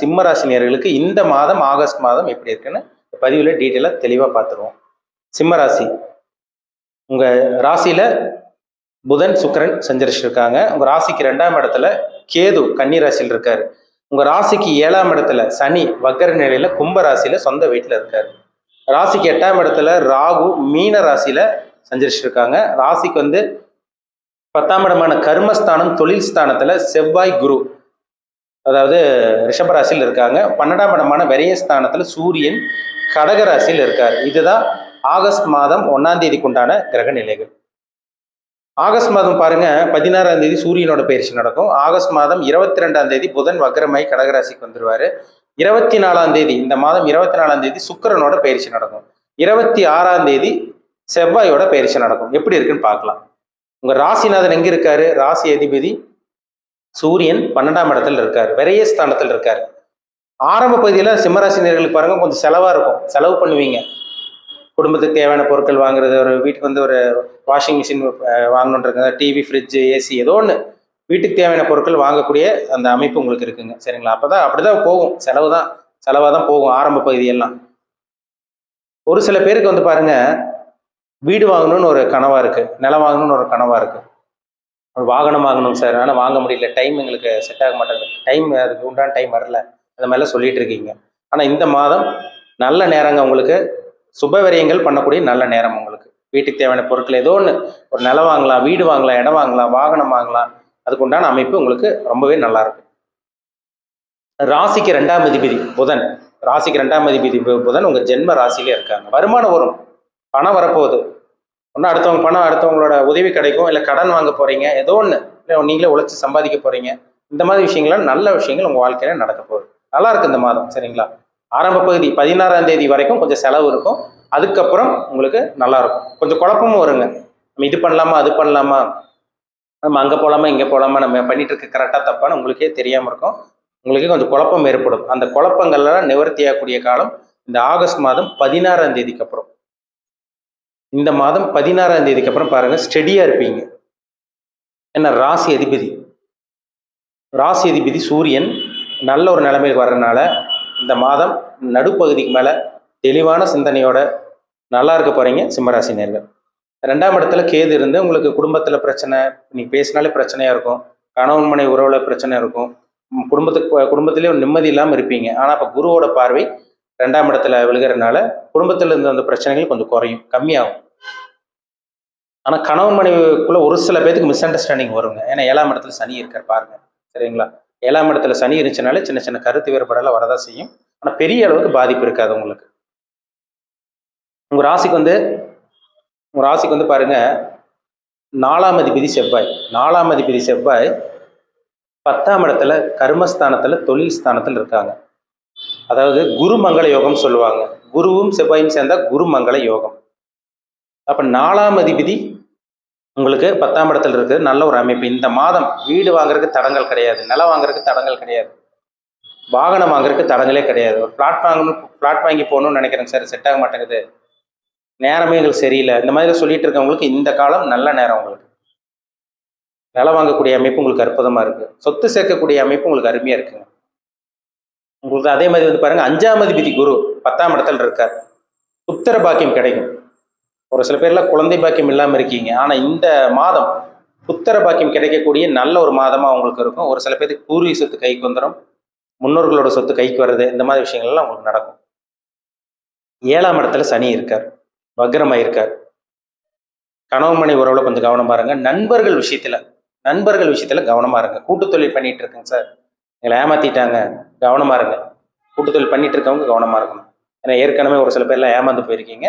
சிம்ம ராசினியர்களுக்கு இந்த மாதம் ஆகஸ்ட் மாதம் எப்படி இருக்குன்னு பதிவில் டீட்டெயிலாக தெளிவாக பார்த்துருவோம். சிம்ம ராசி உங்கள் ராசியில் புதன் சுக்கிரன் சஞ்சரிச்சிருக்காங்க. உங்கள் ராசிக்கு ரெண்டாம் இடத்துல கேது கன்னி ராசியில் இருக்கார். உங்கள் ராசிக்கு ஏழாம் இடத்துல சனி வக்கர நிலையில் கும்ப ராசியில் சொந்த வீட்டில் இருக்கார். ராசிக்கு எட்டாம் இடத்துல ராகு மீன ராசியில் சஞ்சரிச்சிருக்காங்க. ராசிக்கு வந்து பத்தாம் இடமான கர்மஸ்தானம் தொழில் ஸ்தானத்தில் செவ்வாய் குரு அதாவது ரிஷபராசியில் இருக்காங்க. பன்னெண்டாம் இடமான விரயஸ்தானத்தில் சூரியன் கடகராசியில் இருக்கார். இதுதான் ஆகஸ்ட் மாதம் ஒன்னாம் தேதிக்குண்டான கிரக நிலைகள். ஆகஸ்ட் மாதம் பாருங்க பதினாறாம் தேதி சூரியனோட பயிற்சி நடக்கும். ஆகஸ்ட் மாதம் இருபத்தி ரெண்டாம் தேதி புதன் வக்ரமாய் கடகராசிக்கு வந்துருவாரு. இருபத்தி நாலாம் தேதி இந்த மாதம் இருபத்தி நாலாம் தேதி சுக்கிரனோட பயிற்சி நடக்கும். இருபத்தி ஆறாம் தேதி செவ்வாயோட பயிற்சி நடக்கும். எப்படி இருக்குன்னு பார்க்கலாம். உங்க ராசிநாதன் எங்க இருக்காரு? ராசி அதிபதி சூரியன் பன்னெண்டாம் இடத்துல இருக்கார் விரைய ஸ்தானத்தில் இருக்கார். ஆரம்ப பகுதியில் சிம்மராசினியர்களுக்கு பாருங்க கொஞ்சம் செலவாக இருக்கும். செலவு பண்ணுவீங்க. குடும்பத்துக்கு தேவையான பொருட்கள் வாங்குறது ஒரு வீட்டுக்கு வந்து ஒரு வாஷிங் மிஷின் வாங்கணுன்றது டிவி ஃப்ரிட்ஜு ஏசி ஏதோ ஒன்று வீட்டுக்கு தேவையான பொருட்கள் வாங்கக்கூடிய அந்த அமைப்பு உங்களுக்கு இருக்குங்க. சரிங்களா? அப்போ தான் அப்படி தான் போகும். செலவு தான் செலவாக தான் போகும் ஆரம்ப பகுதியெல்லாம். ஒரு சில பேருக்கு வந்து பாருங்க வீடு வாங்கணும்னு ஒரு கனவாக இருக்குது நிலம் வாங்கணும்னு ஒரு கனவாக இருக்குது வாகனம் வாங்கணும் சார். ஆனால் வாங்க முடியல. டைம் எங்களுக்கு செட் ஆக மாட்டேங்குது. டைம் அதுக்கு உண்டான டைம் வரல. அந்த மாதிரிலாம் சொல்லிட்டு இருக்கீங்க. ஆனால் இந்த மாதம் நல்ல நேரங்க உங்களுக்கு. சுபவரியங்கள் பண்ணக்கூடிய நல்ல நேரம் உங்களுக்கு. வீட்டுக்கு தேவையான பொருட்கள் ஏதோ ஒன்று ஒரு நிலம் வாங்கலாம் வீடு வாங்கலாம் இடம் வாங்கலாம் வாகனம் வாங்கலாம். அதுக்கு உண்டான அமைப்பு உங்களுக்கு ரொம்பவே நல்லா இருக்கு. ராசிக்கு ரெண்டாம் அதிபதி புதன். ராசிக்கு ரெண்டாம் அதிபதி பு- புதன் உங்க ஜென்ம ராசியிலே இருக்காங்க. வருமானம் வரும். பணம் வரப்போகுது. ஒன்றும் அடுத்தவங்க பணம் அடுத்தவங்களோட உதவி கிடைக்கும் இல்லை கடன் வாங்க போகிறீங்க ஏதோ ஒன்று இல்லை நீங்களே உழைச்சி சம்பாதிக்க போகிறீங்க இந்த மாதிரி விஷயங்கள்லாம் நல்ல விஷயங்கள் உங்கள் வாழ்க்கையில நடக்க போகுது. நல்லா இருக்கு இந்த மாதம் சரிங்களா? ஆரம்ப பகுதி பதினாறாம் தேதி வரைக்கும் கொஞ்சம் செலவு இருக்கும். அதுக்கப்புறம் உங்களுக்கு நல்லா இருக்கும். கொஞ்சம் குழப்பமும் வருங்க. நம்ம இது பண்ணலாமா அது பண்ணலாமா? நம்ம அங்கே போகலாமா இங்கே போகலாமா நம்ம பண்ணிட்டு இருக்க கரெக்டாக தப்பான்னு உங்களுக்கே தெரியாமல் இருக்கும். உங்களுக்கே கொஞ்சம் குழப்பம் ஏற்படும். அந்த குழப்பங்கள்லாம் நிவர்த்தியாகக்கூடிய காலம் இந்த ஆகஸ்ட் மாதம் பதினாறாம் தேதிக்கு அப்புறம். இந்த மாதம் பதினாறாம் தேதிக்கு அப்புறம் பாருங்க ஸ்டெடியாக இருப்பீங்க. என்ன? ராசி அதிபதி. ராசி அதிபதி சூரியன் நல்ல ஒரு நிலைமைக்கு வர்றதுனால இந்த மாதம் நடுப்பகுதிக்கு மேலே தெளிவான சிந்தனையோட நல்லா இருக்க போறீங்க சிம்மராசி நேர்கள். ரெண்டாம் இடத்துல கேது இருந்து உங்களுக்கு குடும்பத்தில் பிரச்சனை நீ பேசினாலே பிரச்சனையாக இருக்கும். கணவன் மனை உறவுல பிரச்சனை இருக்கும். குடும்பத்துக்கு குடும்பத்திலே ஒரு நிம்மதி இல்லாமல் இருப்பீங்க. ஆனால் இப்போ குருவோட பார்வை ரெண்டாம் இடத்துல விழுகிறதுனால குடும்பத்தில் இருந்த அந்த பிரச்சனைகள் கொஞ்சம் குறையும் கம்மியாகும். ஆனால் கணவன் மனைவிக்குள்ள ஒரு சில பேத்துக்கு மிஸ் அண்டர்ஸ்டாண்டிங் வருங்க. ஏன்னா ஏழாம் இடத்துல சனி இருக்கார் பாருங்க. சரிங்களா? ஏழாம் இடத்துல சனி இருந்துச்சுனாலே சின்ன சின்ன கருத்து வேறுபாடெல்லாம் வரதான் செய்யும். ஆனால் பெரிய அளவுக்கு பாதிப்பு இருக்காது உங்களுக்கு. உங்கள் ராசிக்கு வந்து உங்கள் ராசிக்கு வந்து பாருங்க நாலாம் அதிபதி செவ்வாய். நாலாம் அதிபதி செவ்வாய் பத்தாம் இடத்துல கர்மஸ்தானத்தில் தொழில் ஸ்தானத்தில் இருக்காங்க. அதாவது குருமங்கள யோகம் சொல்லுவாங்க. குருவும் செவ்வாயும் சேர்ந்தா குருமங்கள யோகம். அப்ப நாலாம் அதிபதி உங்களுக்கு பத்தாம் இடத்துல இருக்கு. நல்ல ஒரு அமைப்பு. இந்த மாதம் வீடு வாங்குறதுக்கு தடங்கள் கிடையாது. நிலம் வாங்குறதுக்கு தடங்கள் கிடையாது. வாகனம் வாங்குறதுக்கு தடங்களே கிடையாது. ஒரு பிளாட் வாங்கணும் பிளாட் வாங்கி போகணும்னு நினைக்கிறேன் சார் செட் ஆக மாட்டேங்குது. நேரமே எங்களுக்கு சரியில்லை. இந்த மாதிரி சொல்லிட்டு இருக்கவங்களுக்கு இந்த காலம் நல்ல நேரம் உங்களுக்கு. நிலம் வாங்கக்கூடிய அமைப்பு உங்களுக்கு அற்புதமா இருக்கு. சொத்து சேர்க்கக்கூடிய அமைப்பு உங்களுக்கு அருமையா இருக்குங்க. உங்களுக்கு அதே மாதிரி வந்து பாருங்க அஞ்சாம் அதிபதி குரு பத்தாம் இடத்துல இருக்கார். புத்திர பாக்கியம் கிடைக்கும். ஒரு சில பேர்லாம் குழந்தை பாக்கியம் இல்லாமல் இருக்கீங்க. ஆனால் இந்த மாதம் புத்திர பாக்கியம் கிடைக்கக்கூடிய நல்ல ஒரு மாதமாக உங்களுக்கு இருக்கும். ஒரு சில பேருக்கு பூர்வீக சொத்து கைக்கு வந்துடும் முன்னோர்களோட சொத்து கைக்கு வர்றது இந்த மாதிரி விஷயங்கள்லாம் உங்களுக்கு நடக்கும். ஏழாம் இடத்துல சனி இருக்கார். வக்ரமாக இருக்கார் கணவன் மணி உறவுல கொஞ்சம் கவனமாக இருங்க. நண்பர்கள் விஷயத்தில் நண்பர்கள் விஷயத்தில் கவனமா இருங்க. கூட்டு தொழில் பண்ணிட்டு இருக்கேங்க சார். எங்களை ஏமாத்திட்டாங்க. கவனமா இருங்க. கூட்டுதல் பண்ணிட்டு இருக்கவங்க கவனமா இருக்கணும். ஏன்னா ஏற்கனவே ஒரு சில பேர்லாம் ஏமாந்து போயிருக்கீங்க.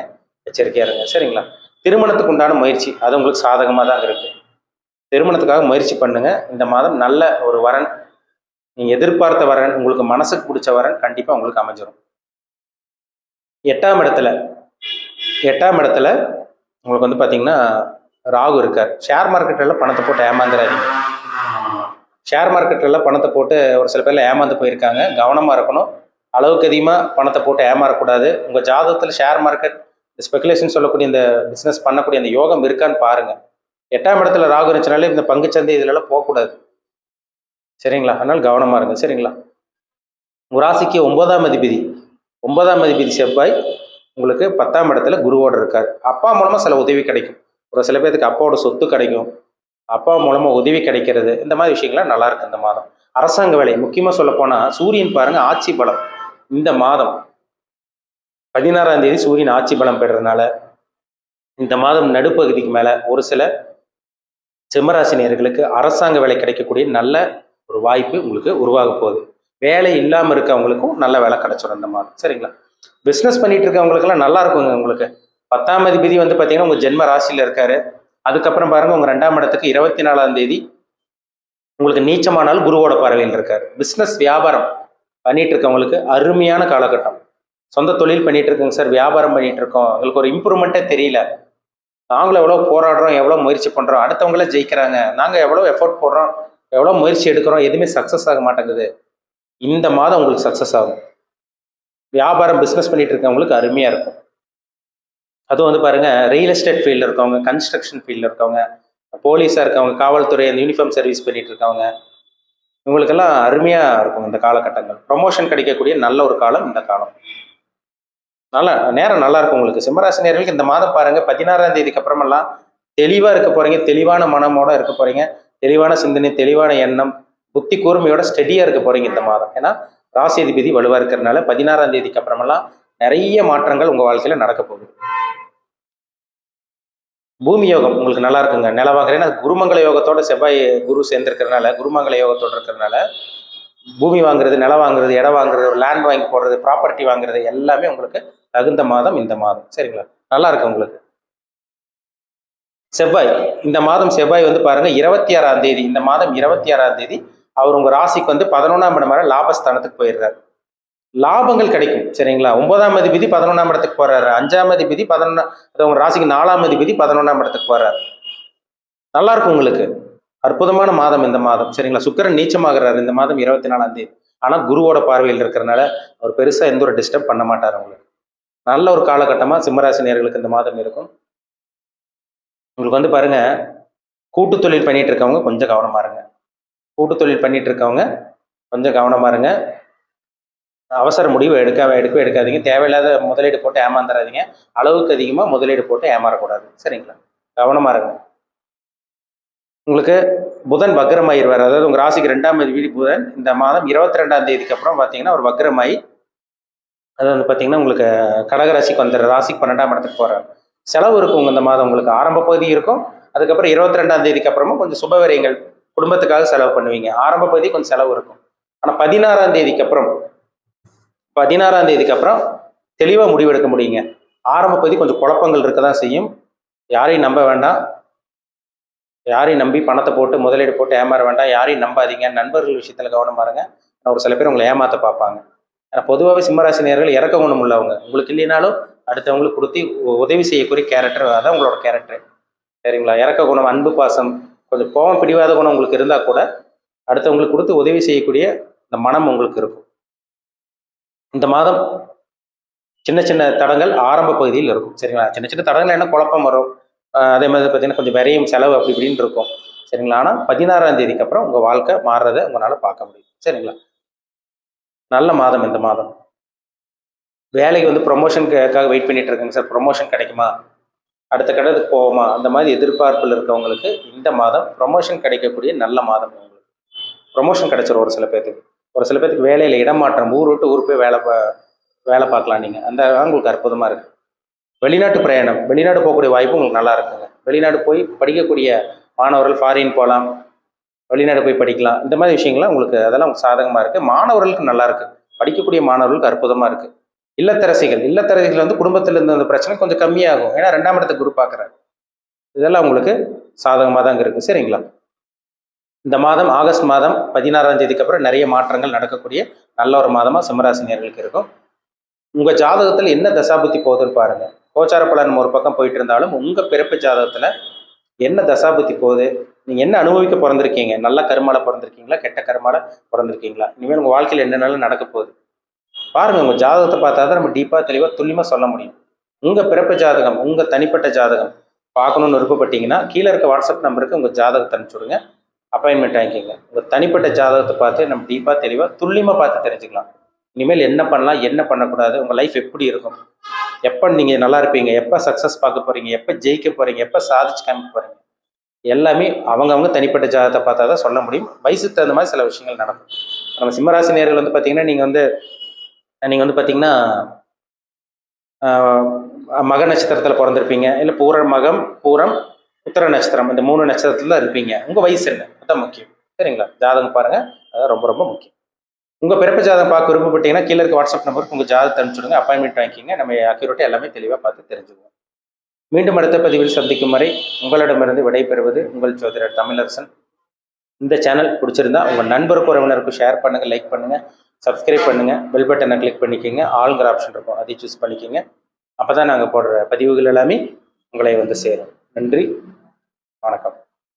எச்சரிக்கையா இருங்க. சரிங்களா? திருமணத்துக்கு உண்டான முயற்சி அது உங்களுக்கு சாதகமாக தான் இருக்கு. திருமணத்துக்காக முயற்சி பண்ணுங்க. இந்த மாதம் நல்ல ஒரு வரன் நீங்கள் எதிர்பார்த்த வரன் உங்களுக்கு மனசுக்கு பிடிச்ச வரன் கண்டிப்பாக உங்களுக்கு அமைஞ்சிடும் எட்டாம் இடத்துல எட்டாம் இடத்துல உங்களுக்கு வந்து பார்த்தீங்கன்னா ராகு இருக்கார். ஷேர் மார்க்கெட்டில் பணத்தை போட்டு ஏமாந்துடாதீங்க ஷேர் மார்க்கெட்டில் பணத்தை போட்டு ஒரு சில பேரில் ஏமாந்து போயிருக்காங்க. கவனமாக இருக்கணும். அளவுக்கு அதிகமாக பணத்தை போட்டு ஏமாறக்கூடாது. உங்கள் ஜாதகத்தில் ஷேர் மார்க்கெட் ஸ்பெகுலேஷன் சொல்லக்கூடிய இந்த பிஸ்னஸ் பண்ணக்கூடிய அந்த யோகம் இருக்கான்னு பாருங்கள் எட்டாம் இடத்துல ராகு இருந்துச்சுனாலே இந்த பங்குச்சந்தை இதிலெல்லாம் போகக்கூடாது. சரிங்களா? அதனால் கவனமாக இருங்க. சரிங்களா? உங்கள் ராசிக்கு ஒன்பதாம் அதிபதி. ஒன்பதாம் அதிபதி செவ்வாய் உங்களுக்கு பத்தாம் இடத்துல குருவோட இருக்கார். அப்பா மூலமாக சில உதவி கிடைக்கும். ஒரு சில பேருக்கு அப்பாவோட சொத்து கிடைக்கும். அப்பா மூலமாக உதவி கிடைக்கிறது. இந்த மாதிரி விஷயங்கள்லாம் நல்லா இருக்கு இந்த மாதம். அரசாங்க வேலை முக்கியமாக சொல்ல சூரியன் பாருங்க ஆட்சி பலம். இந்த மாதம் பதினாறாம் தேதி சூரியன் ஆட்சி பலம் பெறதுனால இந்த மாதம் நடுப்பகுதிக்கு மேலே ஒரு சில சிம்மராசினியர்களுக்கு அரசாங்க வேலை கிடைக்கக்கூடிய நல்ல ஒரு வாய்ப்பு உங்களுக்கு உருவாக போகுது. வேலை இல்லாமல் இருக்கவங்களுக்கும் நல்ல வேலை கிடைச்சிடும் இந்த மாதம். சரிங்களா? பிஸ்னஸ் பண்ணிட்டு இருக்கவங்களுக்கெல்லாம் நல்லா இருக்குங்க உங்களுக்கு. பத்தாம் அதிபதி வந்து பார்த்தீங்கன்னா உங்கள் ஜென்ம ராசியில் இருக்காரு. அதுக்கப்புறம் பாருங்க உங்கள் ரெண்டாம் இடத்துக்கு இருபத்தி நாலாம் தேதி உங்களுக்கு நீச்சமானால் குருவோட பார்வையில் இருக்காரு. பிஸ்னஸ் வியாபாரம் பண்ணிட்டு இருக்கவங்களுக்கு அருமையான காலகட்டம். சொந்த தொழில் பண்ணிட்டு இருக்கோங்க சார் வியாபாரம் பண்ணிட்டு இருக்கோம். எங்களுக்கு ஒரு இம்ப்ரூவ்மெண்ட்டே தெரியல. நாங்களும் எவ்வளோ போராடுறோம் எவ்வளோ முயற்சி பண்ணுறோம் அடுத்தவங்கள ஜெயிக்கிறாங்க. நாங்கள் எவ்வளோ எஃபோர்ட் போடுறோம் எவ்வளோ முயற்சி எடுக்கிறோம் எதுவுமே சக்ஸஸ் ஆக மாட்டேங்குது. இந்த மாதம் உங்களுக்கு சக்ஸஸ் ஆகும். வியாபாரம் பிஸ்னஸ் பண்ணிட்டு இருக்கவங்களுக்கு அருமையாக இருக்கும். அதுவும் வந்து பாருங்க ரியல் எஸ்டேட் ஃபீல்டில் இருக்கவங்க கன்ஸ்ட்ரக்ஷன் ஃபீல்டில் இருக்கவங்க போலீஸாக இருக்கவங்க காவல்துறை அந்த யூனிஃபார்ம் சர்வீஸ் பண்ணிட்டு இருக்கவங்க இவங்களுக்கெல்லாம் அருமையாக இருக்கும் இந்த காலகட்டங்கள். ப்ரொமோஷன் கிடைக்கக்கூடிய நல்ல ஒரு காலம் இந்த காலம். நல்லா நேரம் நல்லா இருக்கும் உங்களுக்கு. சிம்மராசி நேர்களுக்கு இந்த மாதம் பாருங்க பதினாறாம் தேதிக்கு அப்புறமெல்லாம் தெளிவாக இருக்க போறீங்க தெளிவான மனமோட இருக்க போறீங்க தெளிவான சிந்தனை தெளிவான எண்ணம் புத்தி கூர்மையோட ஸ்டெடியாக இருக்க போறீங்க இந்த மாதம். ஏன்னா ராசி அதிபதி வலுவாக இருக்கிறதுனால பதினாறாம் தேதிக்கு அப்புறமெல்லாம் நிறைய மாற்றங்கள் உங்கள் வாழ்க்கையில் நடக்க போகுது. பூமி யோகம் உங்களுக்கு நல்லா இருக்குங்க. நிலவாங்க குருமங்கல யோகத்தோட செவ்வாய் குரு சேர்ந்திருக்கிறதுனால குருமங்கல யோகத்தோட இருக்கிறதுனால பூமி வாங்குறது நிலம் வாங்குறது இடம் வாங்குறது லேண்ட் வாங்கி போடுறது ப்ராப்பர்ட்டி வாங்குறது எல்லாமே உங்களுக்கு தகுந்த மாதம் இந்த மாதம். சரிங்களா? நல்லா இருக்கு உங்களுக்கு. செவ்வாய். இந்த மாதம் செவ்வாய் வந்து பாருங்க இருபத்தி ஆறாம் தேதி. இந்த மாதம் இருபத்தி ஆறாம் தேதி அவர் உங்க ராசிக்கு வந்து பதினொன்றாம் இடம் வரை லாபஸ்தானத்துக்கு போயிடுறாரு. லாபங்கள் கிடைக்கும் சரிங்களா? ஒன்பதாம் அதிபதி பதினொன்றாம் இடத்துக்கு போறாரு. அஞ்சாம் அதிபதி பதினொன்னா அது உங்க ராசிக்கு நாலாம் அதிபதி பதினொன்றாம் இடத்துக்கு போறாரு. நல்லா இருக்கும் உங்களுக்கு. அற்புதமான மாதம் இந்த மாதம் சரிங்களா? சுக்கரன் நீச்சமாகிறாரு இந்த மாதம் இருபத்தி நாலாம் தேதி. ஆனால் குருவோட பார்வையில் இருக்கிறனால அவர் பெருசாக எந்த ஒரு டிஸ்டர்ப் பண்ண மாட்டார் உங்களுக்கு. நல்ல ஒரு காலகட்டமா சிம்மராசினியர்களுக்கு இந்த மாதம் இருக்கும். உங்களுக்கு வந்து பாருங்க கூட்டு தொழில் பண்ணிட்டு இருக்கவங்க கொஞ்சம் கவனமா இருங்க. கூட்டு தொழில் பண்ணிட்டு இருக்கவங்க கொஞ்சம் கவனமா இருங்க. அவசர முடிவு எடுக்க எடுக்கவே எடுக்காதீங்க. தேவையில்லாத முதலீடு போட்டு ஏமாந்துடாதீங்க அளவுக்கு அதிகமாக முதலீடு போட்டு ஏமாறக்கூடாது. சரிங்களா? கவனமாக இருங்க. உங்களுக்கு புதன் வக்ரமாயிருவார் அதாவது உங்கள் ராசிக்கு ரெண்டாம் தேதி புதன். இந்த மாதம் இருபத்தி ரெண்டாம் தேதிக்கு அப்புறம் பார்த்தீங்கன்னா ஒரு வக்ரமாயி அது வந்து பார்த்தீங்கன்னா உங்களுக்கு கடகராசிக்கு வந்துடுற ராசிக்கு பன்னெண்டாம் இடத்துக்கு போகிறார் செலவு இருக்கும் உங்கள் இந்த மாதம் உங்களுக்கு. ஆரம்ப பகுதி இருக்கும். அதுக்கப்புறம் இருபத்தி ரெண்டாம் தேதிக்கு அப்புறமா கொஞ்சம் சுபவரியங்கள் குடும்பத்துக்காக செலவு பண்ணுவீங்க. ஆரம்ப பகுதி கொஞ்சம் செலவு இருக்கும். ஆனால் பதினாறாம் தேதிக்கு அப்புறம் பதினாறாம் தேதிக்கு அப்புறம் தெளிவாக முடிவெடுக்க முடியுங்க. ஆரம்ப பகுதி கொஞ்சம் குழப்பங்கள் இருக்க தான் செய்யும். யாரையும் நம்ப வேண்டாம். யாரையும் நம்பி பணத்தை போட்டு முதலீடு போட்டு ஏமாற வேண்டாம். யாரையும் நம்பாதீங்க. நண்பர்கள் விஷயத்தில் கவனம் பாருங்க. ஒரு சில பேர் உங்களை ஏமாற்ற பார்ப்பாங்க. ஆனால் பொதுவாகவே சிம்மராசி நேர்கள் இறக்க குணம் உள்ளவங்க. உங்களுக்கு இல்லைனாலும் அடுத்தவங்களுக்கு கொடுத்து உ- உதவி செய்யக்கூடிய கேரக்டர் அதான் உங்களோட கேரக்டர் சரிங்களா? இறக்க குணம் அன்பு பாசம் கொஞ்சம் கோபம் பிடிவாத குணம் உங்களுக்கு இருந்தால் கூட அடுத்தவங்களுக்கு கொடுத்து உதவி செய்யக்கூடிய இந்த மனம் உங்களுக்கு இருக்கும். இந்த மாதம் சின்ன சின்ன தடங்கள் ஆரம்ப பகுதியில் இருக்கும். சரிங்களா? சின்ன சின்ன தடங்கள் என்ன குழப்பம் வரும்? அதே மாதிரி பார்த்தீங்கன்னா கொஞ்சம் விரையும் செலவு அப்படி இப்படின்னு இருக்கும். சரிங்களா? ஆனால் பதினாறாம் தேதிக்கு அப்புறம் உங்கள் வாழ்க்கை மாறுறதை உங்களால் பார்க்க முடியும். சரிங்களா? நல்ல மாதம் இந்த மாதம். வேலைக்கு வந்து ப்ரொமோஷனுக்காக வெயிட் பண்ணிட்டு இருக்கேங்க சார். ப்ரொமோஷன் கிடைக்குமா? அடுத்த கட்டத்துக்கு போவோமா? அந்த மாதிரி எதிர்பார்ப்பில் இருக்கவங்களுக்கு இந்த மாதம் ப்ரொமோஷன் கிடைக்கக்கூடிய நல்ல மாதம் உங்களுக்கு. ப்ரொமோஷன் கிடைச்சிரும் ஒரு சில பேர்த்துக்கு ஒரு சில பேருக்கு வேலையில் இடமாற்றம் ஊர் விட்டு ஊர் போய் வேலை பா- வேலை பார்க்கலாம் நீங்கள் அந்த உங்களுக்கு அற்புதமாக இருக்குது வெளிநாட்டு பிரயாணம் வெளிநாடு போகக்கூடிய வாய்ப்பு உங்களுக்கு நல்லா இருக்குங்க. வெளிநாடு போய் படிக்கக்கூடிய மாணவர்கள் ஃபாரின் போகலாம். வெளிநாடு போய் படிக்கலாம். இந்த மாதிரி விஷயங்கள்லாம் உங்களுக்கு அதெல்லாம் உங்களுக்கு சாதகமாக இருக்குது மாணவர்களுக்கு நல்லா இருக்குது படிக்கக்கூடிய மாணவர்களுக்கு அற்புதமாக இருக்குது இல்லத்தரசிகள் இல்லத்தரசிகள் வந்து குடும்பத்தில் இருந்த அந்த பிரச்சனை கொஞ்சம் கம்மியாகும். ஏன்னா ரெண்டாம் இடத்துக்கு குரு பார்க்குறாரு. இதெல்லாம் உங்களுக்கு சாதகமாக தாங்க இருக்குது சரிங்களா? இந்த மாதம் ஆகஸ்ட் மாதம் பதினாறாம் தேதிக்கு அப்புறம் நிறைய மாற்றங்கள் நடக்கக்கூடிய நல்ல ஒரு மாதமாக சிம்மராசினியர்களுக்கு இருக்கும். உங்கள் ஜாதகத்தில் என்ன தசாபுத்தி போகுதுன்னு பாருங்க. கோச்சார பலன் ஒரு பக்கம் போயிட்டு இருந்தாலும் உங்கள் பிறப்பு ஜாதகத்தில் என்ன தசாபுத்தி போகுது? நீங்கள் என்ன அனுபவிக்க பிறந்திருக்கீங்க? நல்ல கருமால பிறந்திருக்கீங்களா? கெட்ட கருமால பிறந்திருக்கீங்களா? இனிமேல் உங்கள் வாழ்க்கையில் என்னென்னாலும் நடக்க போகுது? பாருங்கள் உங்கள் ஜாதகத்தை பார்த்தா தான் நம்ம டீப்பாக தெளிவாக துல்லியமாக சொல்ல முடியும். உங்கள் பிறப்பு ஜாதகம் உங்கள் தனிப்பட்ட ஜாதகம் பார்க்கணுன்னு விருப்பப்பட்டீங்கன்னா கீழே இருக்க வாட்ஸ்அப் நம்பருக்கு உங்கள் ஜாதகத்தை அனுப்பிச்சுடுங்க அப்பாயின்மெண்ட் ஆகிக்கிங்க உங்கள் தனிப்பட்ட ஜாதகத்தை பார்த்து நம்ம டீப்பாக தெளிவாக துல்லியமாக பார்த்து தெரிஞ்சுக்கலாம். இனிமேல் என்ன பண்ணலாம் என்ன பண்ணக்கூடாது உங்கள் லைஃப் எப்படி இருக்கும்? எப்போ நீங்கள் நல்லா இருப்பீங்க? எப்போ சக்ஸஸ் பார்க்க போகிறீங்க எப்போ ஜெயிக்க போகிறீங்க எப்போ சாதிச்சு காமிக்க போகிறீங்க எல்லாமே அவங்கவுங்க தனிப்பட்ட ஜாதகத்தை பார்த்தா தான் சொல்ல முடியும். வயசுக்கு தகுந்த மாதிரி சில விஷயங்கள் நடக்கும். நம்ம சிம்மராசி நேர்கள் வந்து பார்த்தீங்கன்னா நீங்கள் வந்து நீங்கள் வந்து பார்த்தீங்கன்னா மக நட்சத்திரத்தில் பிறந்திருப்பீங்க. இல்லை பூர மகம் பூரம் உத்தர நட்சத்திரம் இந்த மூணு நட்சத்திரத்துல இருப்பீங்க. உங்கள் வயசு என்ன? அதான் முக்கியம். சரிங்களா? ஜாதகம் பாருங்கள் அதான் ரொம்ப ரொம்ப முக்கியம். உங்கள் பிறப்பு ஜாதகம் பார்க்க விருப்பப்பட்டீங்கன்னா கீழே இருக்க வாட்ஸ்அப் நம்பருக்கு உங்கள் ஜாதகத்தை அனுப்பிச்சுடுங்க. அப்பாயின்மெண்ட் வாங்கிக்கிங்க. நம்ம அக்யூரேட்டாக எல்லாமே தெளிவாக பார்த்து தெரிஞ்சுக்குவோம். மீண்டும் அடுத்த பதிவில் சந்திக்கும் வரை உங்களிடமிருந்து விடைபெறுவது உங்கள் ஜோதிடர் தமிழரசன். இந்த சேனல் பிடிச்சிருந்தா உங்கள் நண்பருக்கு உறவினருக்கும் ஷேர் பண்ணுங்கள் லைக் பண்ணுங்கள் சப்ஸ்கிரைப் பண்ணுங்கள் பெல் பட்டனை கிளிக் பண்ணிக்கோங்க. ஆளுங்கிற ஆப்ஷன் இருக்கும். அதை சூஸ் பண்ணிக்கோங்க. அப்போ தான் நாங்கள் போடுற பதிவுகள் எல்லாமே உங்களை வந்து சேரும். நன்றி. வணக்கம்.